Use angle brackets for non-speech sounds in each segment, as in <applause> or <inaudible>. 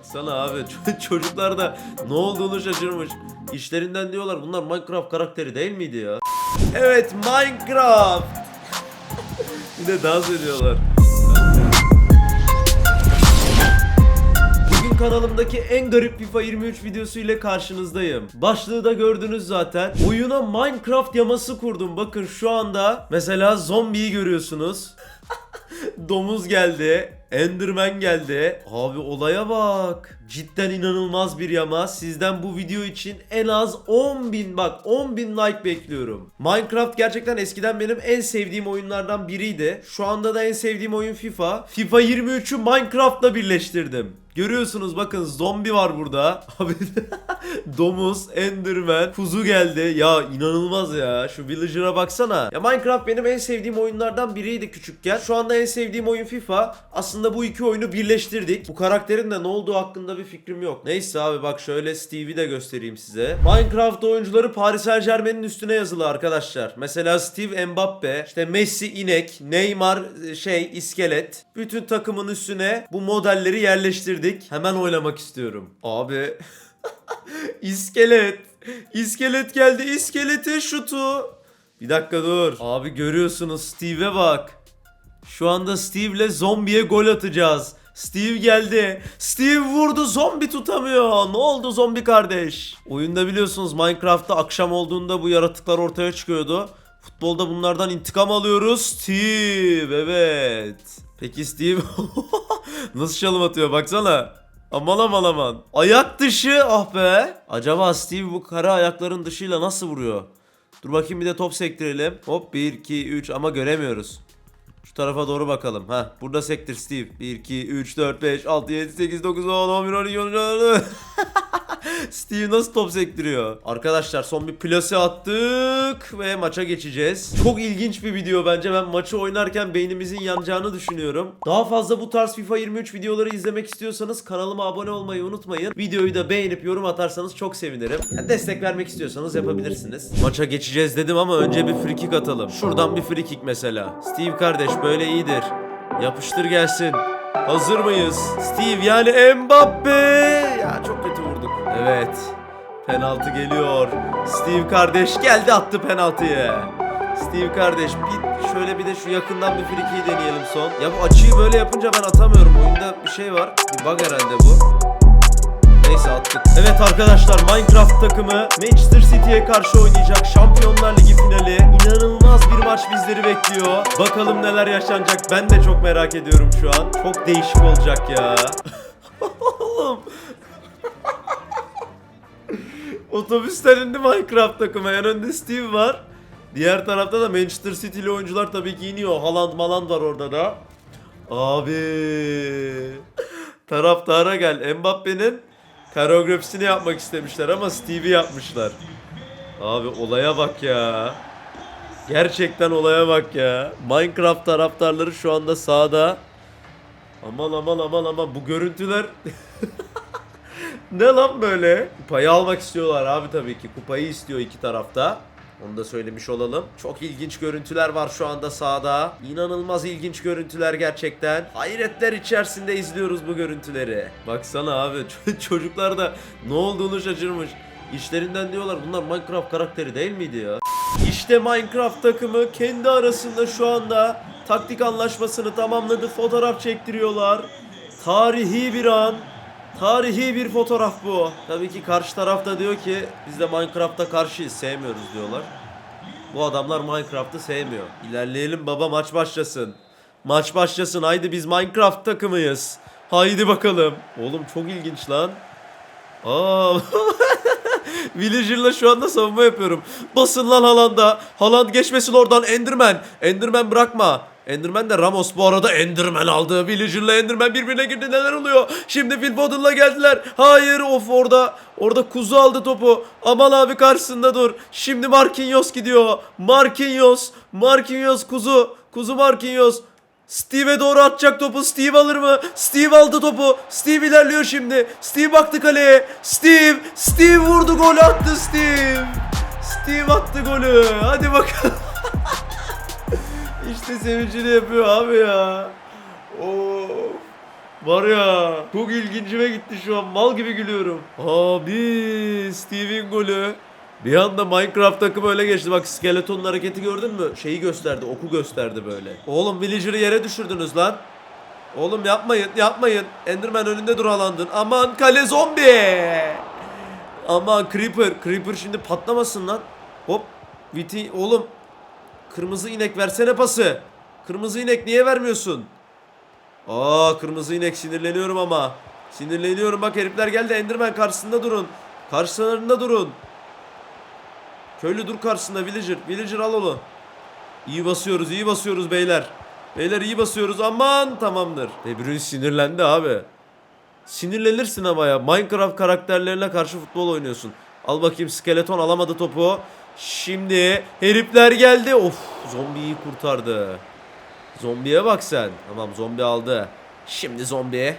Baksana abi <laughs> çocuklar da ne olduğunu şaşırmış. İşlerinden diyorlar bunlar Minecraft karakteri değil miydi ya? Evet Minecraft. <laughs> Bir de dans ediyorlar. Kanalımdaki en garip FIFA 23 videosu ile karşınızdayım. Başlığı da gördünüz zaten. Oyuna Minecraft yaması kurdum. Bakın şu anda mesela zombiyi görüyorsunuz. <laughs> Domuz geldi. Enderman geldi. Abi olaya bak. Cidden inanılmaz bir yama. Sizden bu video için en az 10.000 bak 10.000 like bekliyorum. Minecraft gerçekten eskiden benim en sevdiğim oyunlardan biriydi. Şu anda da en sevdiğim oyun FIFA. FIFA 23'ü Minecraft'la birleştirdim. Görüyorsunuz bakın zombi var burada. <laughs> Abi domuz, enderman, kuzu geldi. Ya inanılmaz ya. Şu villager'a baksana. Ya Minecraft benim en sevdiğim oyunlardan biriydi küçükken. Şu anda en sevdiğim oyun FIFA. Aslında bu iki oyunu birleştirdik. Bu karakterin de ne olduğu hakkında bir fikrim yok. Neyse abi bak şöyle Steve'i de göstereyim size. Minecraft oyuncuları Paris Saint Germain'in üstüne yazılı arkadaşlar. Mesela Steve Mbappe, işte Messi inek, Neymar e, şey iskelet. Bütün takımın üstüne bu modelleri yerleştirdik. Hemen oynamak istiyorum. Abi <laughs> İskelet. İskelet geldi. İskeletin şutu. Bir dakika dur. Abi görüyorsunuz Steve'e bak. Şu anda Steve'le zombiye gol atacağız. Steve geldi. Steve vurdu zombi tutamıyor. Ne oldu zombi kardeş? Oyunda biliyorsunuz Minecraft'ta akşam olduğunda bu yaratıklar ortaya çıkıyordu. Futbolda bunlardan intikam alıyoruz. Steve evet. Peki Steve <laughs> nasıl çalım atıyor baksana. Aman aman aman. Ayak dışı ah be. Acaba Steve bu kara ayakların dışıyla nasıl vuruyor? Dur bakayım bir de top sektirelim. Hop 1 2 3 ama göremiyoruz. Şu tarafa doğru bakalım. Ha burada sektir Steve. 1 2 3 4 5 6 7 8 9 10 11 12 13 14 <laughs> Steve nasıl top sektiriyor? Arkadaşlar son bir plase attık ve maça geçeceğiz. Çok ilginç bir video bence. Ben maçı oynarken beynimizin yanacağını düşünüyorum. Daha fazla bu tarz FIFA 23 videoları izlemek istiyorsanız kanalıma abone olmayı unutmayın. Videoyu da beğenip yorum atarsanız çok sevinirim. Yani destek vermek istiyorsanız yapabilirsiniz. Maça geçeceğiz dedim ama önce bir free kick atalım. Şuradan bir free kick mesela. Steve kardeş böyle iyidir. Yapıştır gelsin. Hazır mıyız? Steve yani Mbappe. Ya çok kötü. Evet. Penaltı geliyor. Steve kardeş geldi attı penaltıyı. Steve kardeş bir şöyle bir de şu yakından bir frikiyi deneyelim son. Ya bu açıyı böyle yapınca ben atamıyorum. Oyunda bir şey var. Bir bug herhalde bu. Neyse attık. Evet arkadaşlar Minecraft takımı Manchester City'ye karşı oynayacak Şampiyonlar Ligi finali. İnanılmaz bir maç bizleri bekliyor. Bakalım neler yaşanacak ben de çok merak ediyorum şu an. Çok değişik olacak ya. <laughs> Oğlum. Otobüsten indi Minecraft takımı. En önde Steve var. Diğer tarafta da Manchester City'li oyuncular tabii ki iniyor. Haaland maland var orada da. Abi. Taraftara gel. Mbappe'nin koreografisini yapmak istemişler ama Steve'i yapmışlar. Abi olaya bak ya. Gerçekten olaya bak ya. Minecraft taraftarları şu anda sağda. Aman aman aman aman bu görüntüler <laughs> ne lan böyle? Kupayı almak istiyorlar abi tabii ki. Kupayı istiyor iki tarafta. Onu da söylemiş olalım. Çok ilginç görüntüler var şu anda sahada. İnanılmaz ilginç görüntüler gerçekten. Hayretler içerisinde izliyoruz bu görüntüleri. Baksana abi <laughs> çocuklar da ne olduğunu şaşırmış. İşlerinden diyorlar bunlar Minecraft karakteri değil miydi ya? İşte Minecraft takımı kendi arasında şu anda taktik anlaşmasını tamamladı. Fotoğraf çektiriyorlar. Tarihi bir an. Tarihi bir fotoğraf bu. Tabii ki karşı tarafta diyor ki biz de Minecraft'a karşıyız sevmiyoruz diyorlar. Bu adamlar Minecraft'ı sevmiyor. İlerleyelim baba maç başlasın. Maç başlasın haydi biz Minecraft takımıyız. Haydi bakalım. Oğlum çok ilginç lan. Aa. <laughs> Villager'la şu anda savunma yapıyorum. Basın lan Haaland'a. Haaland geçmesin oradan Enderman. Enderman bırakma. Enderman de Ramos bu arada Enderman aldı. Villager'la Enderman birbirine girdi. Neler oluyor? Şimdi Phil Foden'la geldiler. Hayır of orada. Orada kuzu aldı topu. Aman abi karşısında dur. Şimdi Marquinhos gidiyor. Marquinhos. Marquinhos kuzu. Kuzu Marquinhos. Steve'e doğru atacak topu. Steve alır mı? Steve aldı topu. Steve ilerliyor şimdi. Steve baktı kaleye. Steve. Steve vurdu gol attı Steve. Steve attı golü. Hadi bakalım. İşte sevincini yapıyor abi ya. Oo. Var ya çok ilgincime gitti şu an mal gibi gülüyorum. Abi Steve'in golü. Bir anda Minecraft takımı öyle geçti. Bak skeletonun hareketi gördün mü? Şeyi gösterdi, oku gösterdi böyle. Oğlum villager'ı yere düşürdünüz lan. Oğlum yapmayın, yapmayın. Enderman önünde duralandın. Aman kale zombi. Aman Creeper. Creeper şimdi patlamasın lan. Hop. Viti oğlum. Kırmızı inek versene pası. Kırmızı inek niye vermiyorsun? Aa kırmızı inek sinirleniyorum ama. Sinirleniyorum bak herifler geldi Enderman karşısında durun. Karşılarında durun. Köylü dur karşısında villager. Villager al onu. İyi basıyoruz iyi basıyoruz beyler. Beyler iyi basıyoruz aman tamamdır. De sinirlendi abi. Sinirlenirsin ama ya. Minecraft karakterlerine karşı futbol oynuyorsun. Al bakayım skeleton alamadı topu. Şimdi herifler geldi. Of zombiyi kurtardı. Zombiye bak sen. Tamam zombi aldı. Şimdi zombi.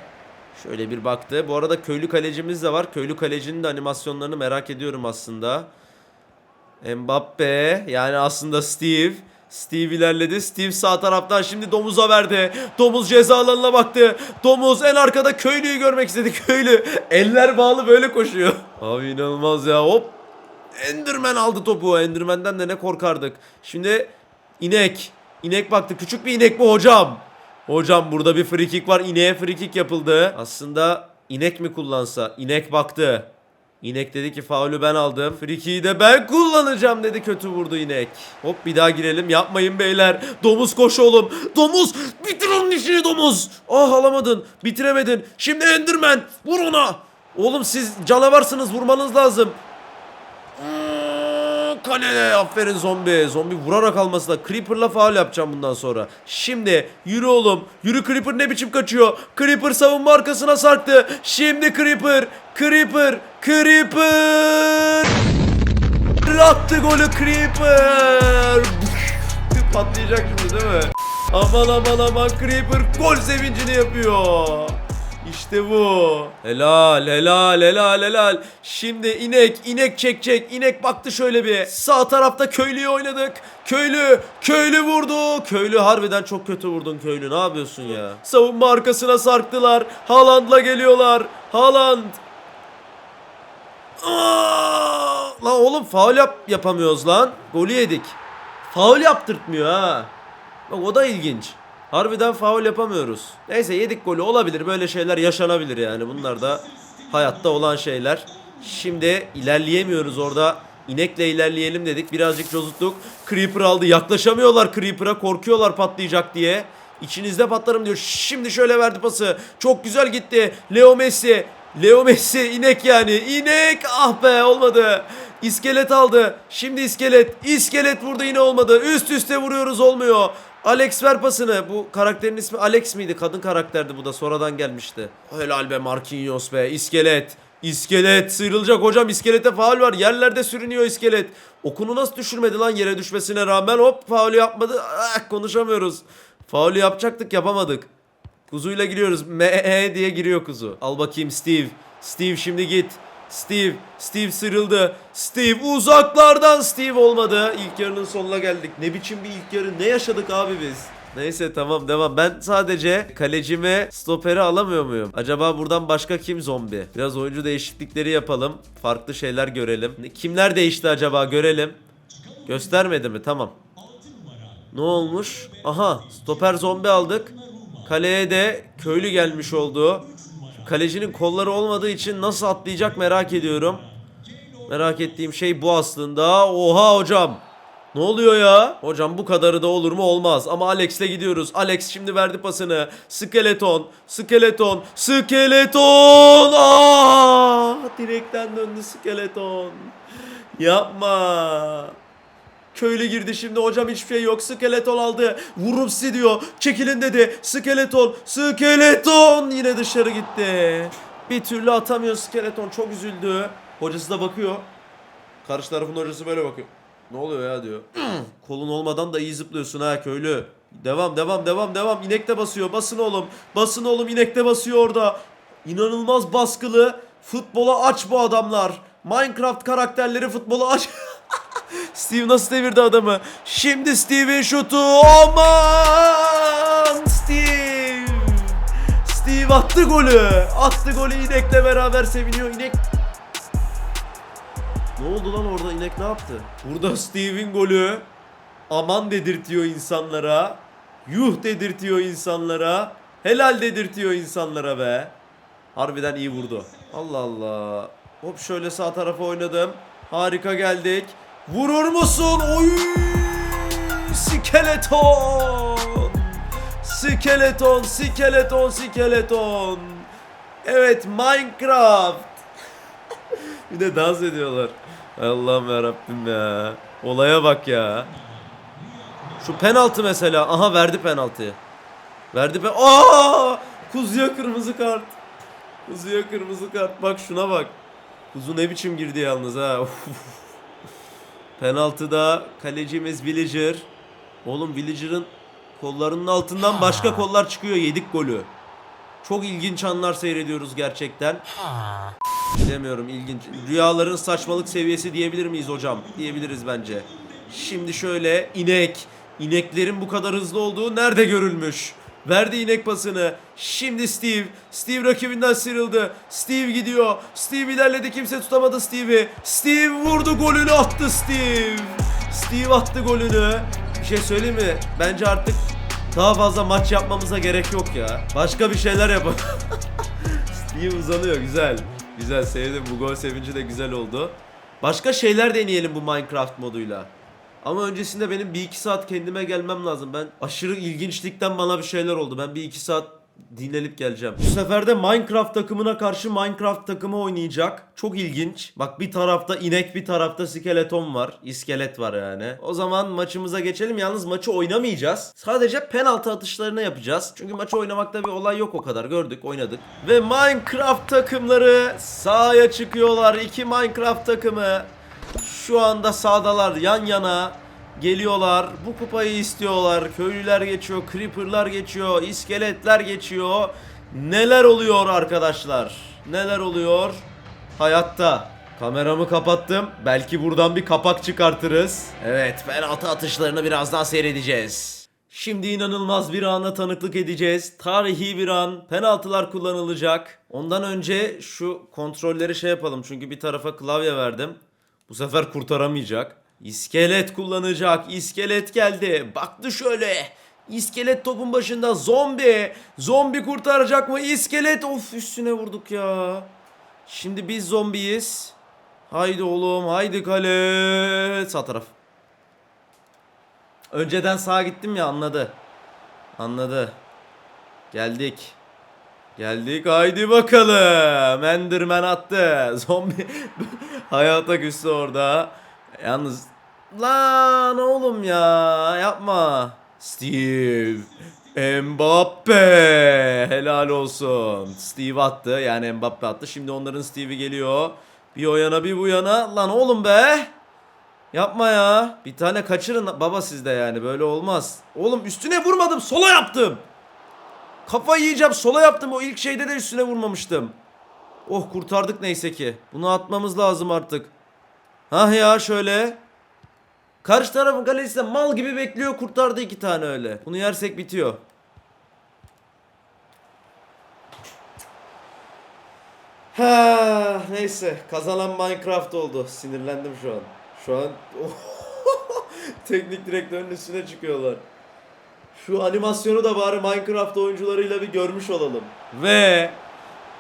Şöyle bir baktı. Bu arada köylü kalecimiz de var. Köylü kalecinin de animasyonlarını merak ediyorum aslında. Mbappe yani aslında Steve. Steve ilerledi. Steve sağ taraftan şimdi domuza verdi. Domuz ceza alanına baktı. Domuz en arkada köylüyü görmek istedi. <laughs> Köylü eller bağlı böyle koşuyor. Abi inanılmaz ya hop. Enderman aldı topu. Enderman'den de ne korkardık. Şimdi inek. İnek baktı. Küçük bir inek bu hocam. Hocam burada bir free kick var. İneğe free kick yapıldı. Aslında inek mi kullansa? İnek baktı. İnek dedi ki faulü ben aldım. Frikiyi de ben kullanacağım dedi kötü vurdu inek. Hop bir daha girelim yapmayın beyler. Domuz koş oğlum. Domuz bitir onun işini domuz. Ah alamadın bitiremedin. Şimdi Enderman vur ona. Oğlum siz canavarsınız vurmanız lazım. Hmm, Kale aferin zombi. Zombi vurarak alması da Creeper'la faul yapacağım bundan sonra. Şimdi yürü oğlum. Yürü Creeper ne biçim kaçıyor. Creeper savunma arkasına sarktı. Şimdi Creeper. Creeper. Creeper. Attı golü Creeper. Patlayacak şimdi değil mi? Aman aman aman Creeper gol sevincini yapıyor. İşte bu. Helal helal helal helal. Şimdi inek inek çekecek. İnek baktı şöyle bir. Sağ tarafta köylüyü oynadık. Köylü köylü vurdu. Köylü harbiden çok kötü vurdun köylü. Ne yapıyorsun ya? Savunma arkasına sarktılar. Haaland'la geliyorlar. Haaland. Aa! Lan oğlum faul yap yapamıyoruz lan. Golü yedik. Faul yaptırtmıyor ha. Bak o da ilginç. Harbiden faul yapamıyoruz. Neyse yedik golü olabilir. Böyle şeyler yaşanabilir yani. Bunlar da hayatta olan şeyler. Şimdi ilerleyemiyoruz orada. İnekle ilerleyelim dedik. Birazcık cozuttuk. Creeper aldı. Yaklaşamıyorlar Creeper'a. Korkuyorlar patlayacak diye. İçinizde patlarım diyor. Şimdi şöyle verdi pası. Çok güzel gitti. Leo Messi. Leo Messi inek yani. İnek. Ah be olmadı. İskelet aldı. Şimdi iskelet. İskelet vurdu yine olmadı. Üst üste vuruyoruz olmuyor. Alex ver pasını. Bu karakterin ismi Alex miydi? Kadın karakterdi bu da sonradan gelmişti. Helal be Marquinhos be. İskelet. İskelet sıyrılacak hocam iskelete faul var yerlerde sürünüyor iskelet okunu nasıl düşürmedi lan yere düşmesine rağmen hop faul yapmadı ah, konuşamıyoruz faul yapacaktık yapamadık kuzuyla giriyoruz me diye giriyor kuzu al bakayım Steve Steve şimdi git Steve Steve sıyrıldı Steve uzaklardan Steve olmadı İlk yarının sonuna geldik ne biçim bir ilk yarı ne yaşadık abi biz Neyse tamam devam. Ben sadece kalecime stoperi alamıyor muyum? Acaba buradan başka kim zombi? Biraz oyuncu değişiklikleri yapalım. Farklı şeyler görelim. Kimler değişti acaba görelim. Göstermedi mi? Tamam. Ne olmuş? Aha stoper zombi aldık. Kaleye de köylü gelmiş oldu. Kalecinin kolları olmadığı için nasıl atlayacak merak ediyorum. Merak ettiğim şey bu aslında. Oha hocam. Ne oluyor ya? Hocam bu kadarı da olur mu? Olmaz. Ama Alex'le gidiyoruz. Alex şimdi verdi pasını. Skeleton. Skeleton. Skeleton. Aa! Direkten döndü skeleton. Yapma. Köylü girdi şimdi hocam hiçbir şey yok. Skeleton aldı. Vururum sizi diyor. Çekilin dedi. Skeleton. Skeleton. Yine dışarı gitti. Bir türlü atamıyor skeleton. Çok üzüldü. Hocası da bakıyor. Karşı tarafın hocası böyle bakıyor. Ne oluyor ya diyor. <clears throat> Kolun olmadan da iyi zıplıyorsun ha köylü. Devam devam devam devam. İnek de basıyor. Basın oğlum. Basın oğlum inek de basıyor orada. İnanılmaz baskılı. Futbola aç bu adamlar. Minecraft karakterleri futbola aç. <laughs> Steve nasıl devirdi adamı? Şimdi Steve'in şutu. Aman! Steve! Steve attı golü. Attı golü inekle beraber seviniyor. İnek ne oldu lan orada inek ne yaptı? Burada Steve'in golü aman dedirtiyor insanlara. Yuh dedirtiyor insanlara. Helal dedirtiyor insanlara be. Harbiden iyi vurdu. Allah Allah. Hop şöyle sağ tarafa oynadım. Harika geldik. Vurur musun? Oy! Skeleton! Skeleton, skeleton, skeleton. Evet Minecraft. <laughs> Bir de dans ediyorlar. Allah'ım yarabbim ya. Olaya bak ya. Şu penaltı mesela. Aha verdi penaltıyı. Verdi pe... Aa! Kuzuya kırmızı kart. Kuzuya kırmızı kart. Bak şuna bak. Kuzu ne biçim girdi yalnız ha. <laughs> Penaltıda kalecimiz Villager. Oğlum Villager'ın kollarının altından başka kollar çıkıyor. Yedik golü. Çok ilginç anlar seyrediyoruz gerçekten. Bilemiyorum ilginç. Rüyaların saçmalık seviyesi diyebilir miyiz hocam? Diyebiliriz bence. Şimdi şöyle inek. İneklerin bu kadar hızlı olduğu nerede görülmüş? Verdi inek pasını. Şimdi Steve. Steve rakibinden sıyrıldı. Steve gidiyor. Steve ilerledi. Kimse tutamadı Steve'i. Steve vurdu golünü attı Steve. Steve attı golünü. Bir şey söyleyeyim mi? Bence artık daha fazla maç yapmamıza gerek yok ya. Başka bir şeyler yapalım. <laughs> Steve uzanıyor güzel. Güzel sevdim bu gol sevinci de güzel oldu. Başka şeyler deneyelim bu Minecraft moduyla. Ama öncesinde benim bir iki saat kendime gelmem lazım. Ben aşırı ilginçlikten bana bir şeyler oldu. Ben bir iki saat dinlenip geleceğim. Bu sefer de Minecraft takımına karşı Minecraft takımı oynayacak. Çok ilginç. Bak bir tarafta inek bir tarafta skeleton var. İskelet var yani. O zaman maçımıza geçelim. Yalnız maçı oynamayacağız. Sadece penaltı atışlarını yapacağız. Çünkü maçı oynamakta bir olay yok o kadar. Gördük oynadık. Ve Minecraft takımları sahaya çıkıyorlar. İki Minecraft takımı. Şu anda sağdalar yan yana geliyorlar. Bu kupayı istiyorlar. Köylüler geçiyor, creeper'lar geçiyor, iskeletler geçiyor. Neler oluyor arkadaşlar? Neler oluyor? Hayatta. Kameramı kapattım. Belki buradan bir kapak çıkartırız. Evet, penaltı atışlarını birazdan seyredeceğiz. Şimdi inanılmaz bir ana tanıklık edeceğiz. Tarihi bir an. Penaltılar kullanılacak. Ondan önce şu kontrolleri şey yapalım. Çünkü bir tarafa klavye verdim. Bu sefer kurtaramayacak. İskelet kullanacak. İskelet geldi. Baktı şöyle. İskelet topun başında zombi. Zombi kurtaracak mı? İskelet of üstüne vurduk ya. Şimdi biz zombiyiz. Haydi oğlum haydi kale. Sağ taraf. Önceden sağa gittim ya anladı. Anladı. Geldik. Geldik haydi bakalım. Enderman attı. <laughs> Zombi hayata küstü orada. Yalnız lan oğlum ya yapma. Steve Mbappe helal olsun. Steve attı yani Mbappe attı. Şimdi onların Steve'i geliyor. Bir o yana bir bu yana. Lan oğlum be. Yapma ya. Bir tane kaçırın baba sizde yani böyle olmaz. Oğlum üstüne vurmadım sola yaptım. Kafayı yiyeceğim sola yaptım o ilk şeyde de üstüne vurmamıştım. Oh kurtardık neyse ki. Bunu atmamız lazım artık. Hah ya şöyle. Karşı tarafın kalesi de mal gibi bekliyor kurtardı iki tane öyle. Bunu yersek bitiyor. Ha neyse kazanan Minecraft oldu. Sinirlendim şu an. Şu an <laughs> teknik direktörün üstüne çıkıyorlar. Şu animasyonu da bari Minecraft oyuncularıyla bir görmüş olalım. Ve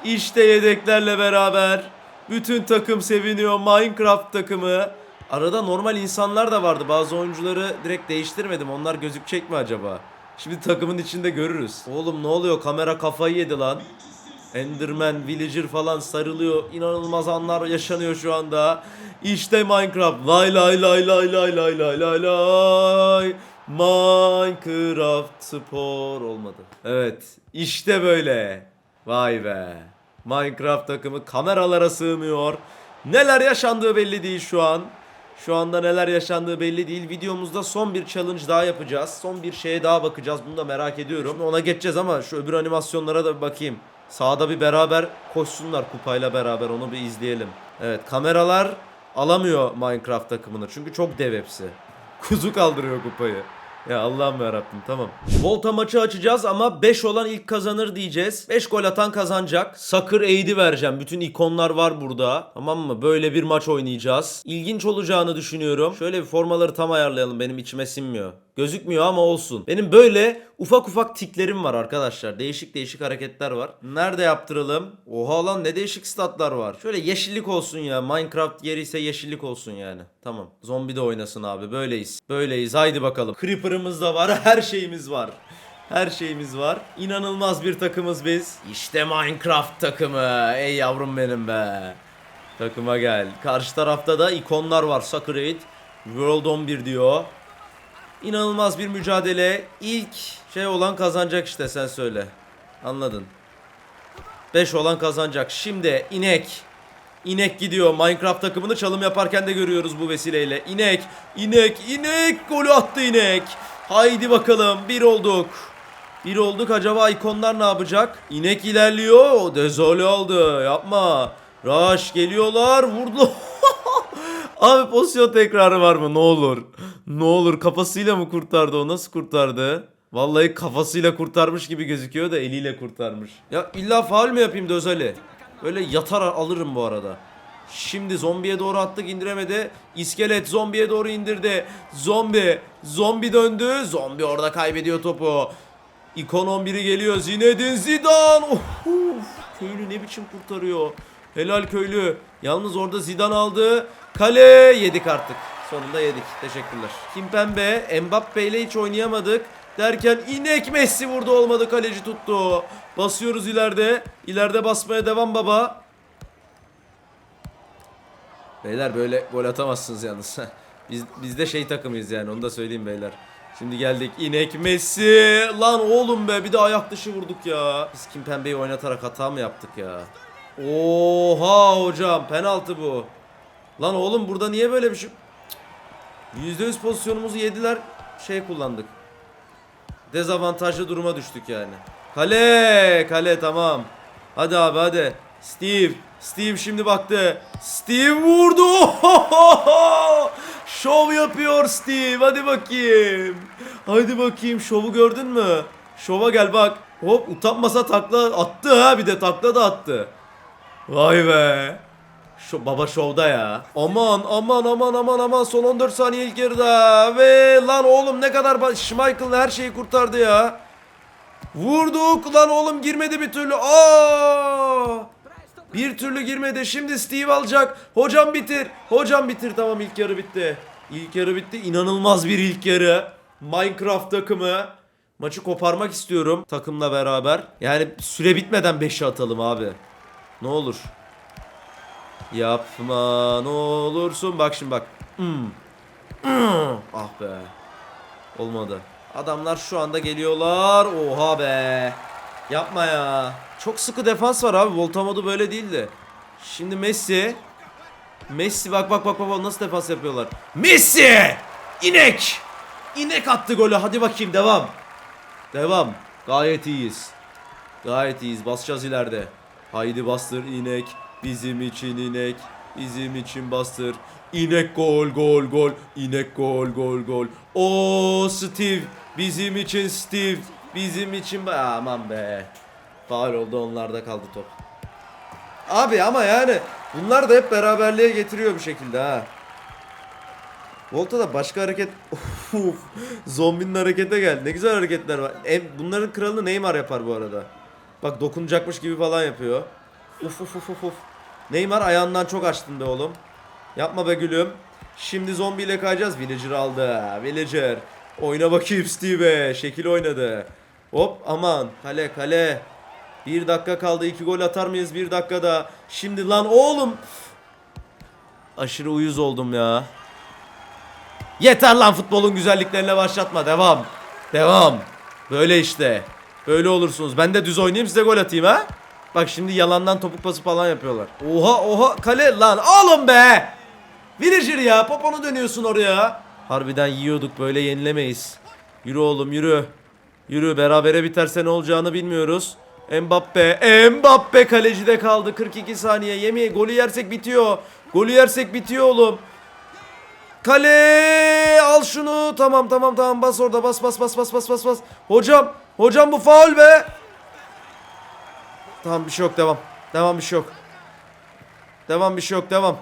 işte yedeklerle beraber bütün takım seviniyor Minecraft takımı. Arada normal insanlar da vardı. Bazı oyuncuları direkt değiştirmedim. Onlar gözükecek mi acaba? Şimdi takımın içinde görürüz. Oğlum ne oluyor? Kamera kafayı yedi lan. Enderman, Villager falan sarılıyor. İnanılmaz anlar yaşanıyor şu anda. İşte Minecraft. Lay lay lay lay lay lay lay lay lay. Minecraft spor olmadı. Evet. işte böyle. Vay be. Minecraft takımı kameralara sığmıyor. Neler yaşandığı belli değil şu an. Şu anda neler yaşandığı belli değil. Videomuzda son bir challenge daha yapacağız. Son bir şeye daha bakacağız. Bunu da merak ediyorum. Şimdi ona geçeceğiz ama şu öbür animasyonlara da bir bakayım. Sağda bir beraber koşsunlar kupayla beraber onu bir izleyelim. Evet kameralar alamıyor Minecraft takımını çünkü çok dev hepsi. Kuzu kaldırıyor kupayı. Ya Allah'ım yarabbim tamam. Volta maçı açacağız ama 5 olan ilk kazanır diyeceğiz. 5 gol atan kazanacak. Sakır Eğdi vereceğim. Bütün ikonlar var burada. Tamam mı? Böyle bir maç oynayacağız. İlginç olacağını düşünüyorum. Şöyle bir formaları tam ayarlayalım. Benim içime sinmiyor. Gözükmüyor ama olsun. Benim böyle ufak ufak tiklerim var arkadaşlar. Değişik değişik hareketler var. Nerede yaptıralım? Oha lan ne değişik statlar var. Şöyle yeşillik olsun ya. Minecraft yeri ise yeşillik olsun yani. Tamam. Zombi de oynasın abi. Böyleyiz. Böyleyiz. Haydi bakalım. Creeper'ımız da var. <laughs> Her şeyimiz var. Her şeyimiz var. İnanılmaz bir takımız biz. İşte Minecraft takımı. Ey yavrum benim be. Takıma gel. Karşı tarafta da ikonlar var. Aid. World 11 diyor. İnanılmaz bir mücadele. İlk şey olan kazanacak işte sen söyle. Anladın. 5 olan kazanacak. Şimdi inek. İnek gidiyor. Minecraft takımını çalım yaparken de görüyoruz bu vesileyle. İnek, inek, inek. Golü attı inek. Haydi bakalım. Bir olduk. Bir olduk. Acaba ikonlar ne yapacak? İnek ilerliyor. Dezole oldu. Yapma. Rush geliyorlar. Vurdu. Abi pozisyon tekrarı var mı? Ne olur. Ne olur. Kafasıyla mı kurtardı o? Nasıl kurtardı? Vallahi kafasıyla kurtarmış gibi gözüküyor da eliyle kurtarmış. Ya illa faul mü yapayım Dözali? Böyle yatar alırım bu arada. Şimdi zombiye doğru attık indiremedi. İskelet zombiye doğru indirdi. Zombi. Zombi döndü. Zombi orada kaybediyor topu. İkon 11'i geliyor. Zinedine Zidane. Of, köylü ne biçim kurtarıyor. Helal köylü. Yalnız orada Zidane aldı. Kale yedik artık. Sonunda yedik. Teşekkürler. Kimpembe, Mbappe ile hiç oynayamadık. Derken inek Messi vurdu olmadı kaleci tuttu. Basıyoruz ileride. İleride basmaya devam baba. Beyler böyle gol atamazsınız yalnız. <laughs> biz, biz de şey takımıyız yani onu da söyleyeyim beyler. Şimdi geldik inek Messi. Lan oğlum be bir de ayak dışı vurduk ya. Biz Kimpembe'yi oynatarak hata mı yaptık ya? Oha hocam penaltı bu. Lan oğlum burada niye böyle bir şey... %100 pozisyonumuzu yediler. Şey kullandık. Dezavantajlı duruma düştük yani. Kale, kale tamam. Hadi abi hadi. Steve, Steve şimdi baktı. Steve vurdu. <laughs> Şov yapıyor Steve. Hadi bakayım. Hadi bakayım şovu gördün mü? Şova gel bak. Hop utanmasa takla attı ha bir de takla da attı. Vay be. Şu baba şovda ya. Aman aman aman aman aman son 14 saniye ilk yarıda. Ve lan oğlum ne kadar Schmeichel her şeyi kurtardı ya. Vurduk lan oğlum girmedi bir türlü. Aa! Bir türlü girmedi. Şimdi Steve alacak. Hocam bitir. Hocam bitir. Tamam ilk yarı bitti. İlk yarı bitti. İnanılmaz bir ilk yarı. Minecraft takımı. Maçı koparmak istiyorum takımla beraber. Yani süre bitmeden 5'e atalım abi. Ne olur. Yapma ne olursun. Bak şimdi bak. Hmm. Hmm. Ah be. Olmadı. Adamlar şu anda geliyorlar. Oha be. Yapma ya. Çok sıkı defans var abi. Volta modu böyle değildi. Şimdi Messi. Messi bak bak bak bak nasıl defans yapıyorlar. Messi! İnek! İnek attı golü. Hadi bakayım devam. Devam. Gayet iyiyiz. Gayet iyiyiz. Basacağız ileride. Haydi bastır inek. Bizim için inek. Bizim için bastır. İnek gol gol gol. İnek gol gol gol. O Steve. Bizim için Steve. Bizim için aman be. Faul oldu onlarda kaldı top. Abi ama yani bunlar da hep beraberliğe getiriyor bir şekilde ha. Volta'da başka hareket... <laughs> Zombinin harekete gel. Ne güzel hareketler var. E, bunların kralını Neymar yapar bu arada. Bak dokunacakmış gibi falan yapıyor. Uf uf uf uf. Neymar ayağından çok açtın be oğlum. Yapma be gülüm. Şimdi zombiyle kayacağız. Villager aldı. Villager. Oyna bakayım Steve. Şekil oynadı. Hop aman. Kale kale. Bir dakika kaldı. iki gol atar mıyız bir dakikada? Şimdi lan oğlum. Aşırı uyuz oldum ya. Yeter lan futbolun güzelliklerine başlatma. Devam. Devam. Böyle işte. Böyle olursunuz. Ben de düz oynayayım size gol atayım ha. Bak şimdi yalandan topuk pası falan yapıyorlar. Oha oha kale lan oğlum be. Villager ya poponu dönüyorsun oraya. Harbiden yiyorduk böyle yenilemeyiz. Yürü oğlum yürü. Yürü berabere biterse ne olacağını bilmiyoruz. Mbappe, Mbappe kalecide kaldı 42 saniye. Yemeği golü yersek bitiyor. Golü yersek bitiyor oğlum. Kale al şunu. Tamam tamam tamam bas orada bas bas bas bas bas bas bas. Hocam hocam bu faul be. Tamam bir şey yok devam. Devam bir şey yok. Devam bir şey yok devam.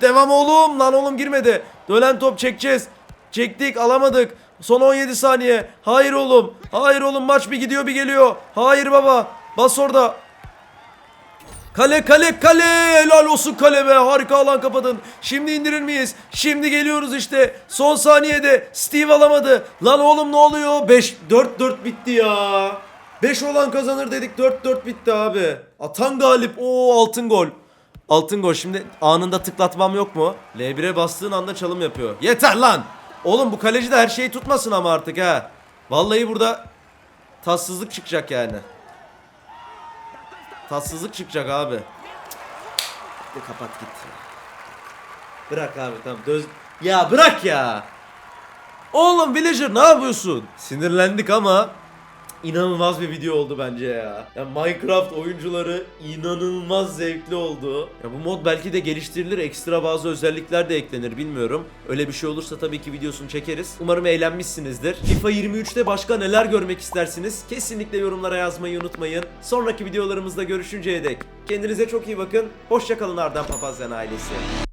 Devam oğlum lan oğlum girmedi. Dönen top çekeceğiz. Çektik alamadık. Son 17 saniye. Hayır oğlum. Hayır oğlum maç bir gidiyor bir geliyor. Hayır baba. Bas orada. Kale kale kale helal olsun kale be harika alan kapadın. Şimdi indirir miyiz? Şimdi geliyoruz işte. Son saniyede Steve alamadı. Lan oğlum ne oluyor? 5 4 4 bitti ya. 5 olan kazanır dedik 4 4 bitti abi. Atan galip. Oo altın gol. Altın gol. Şimdi anında tıklatmam yok mu? L1'e bastığın anda çalım yapıyor. Yeter lan. Oğlum bu kaleci de her şeyi tutmasın ama artık ha. Vallahi burada tatsızlık çıkacak yani. Tatsızlık çıkacak abi. De kapat git. Bırak abi tamam döz... Ya bırak ya. Oğlum Villager ne yapıyorsun? Sinirlendik ama inanılmaz bir video oldu bence ya. ya. Minecraft oyuncuları inanılmaz zevkli oldu. Ya bu mod belki de geliştirilir, ekstra bazı özellikler de eklenir bilmiyorum. Öyle bir şey olursa tabii ki videosunu çekeriz. Umarım eğlenmişsinizdir. FIFA 23'te başka neler görmek istersiniz? Kesinlikle yorumlara yazmayı unutmayın. Sonraki videolarımızda görüşünceye dek kendinize çok iyi bakın. Hoşçakalın Arden Papazyan ailesi.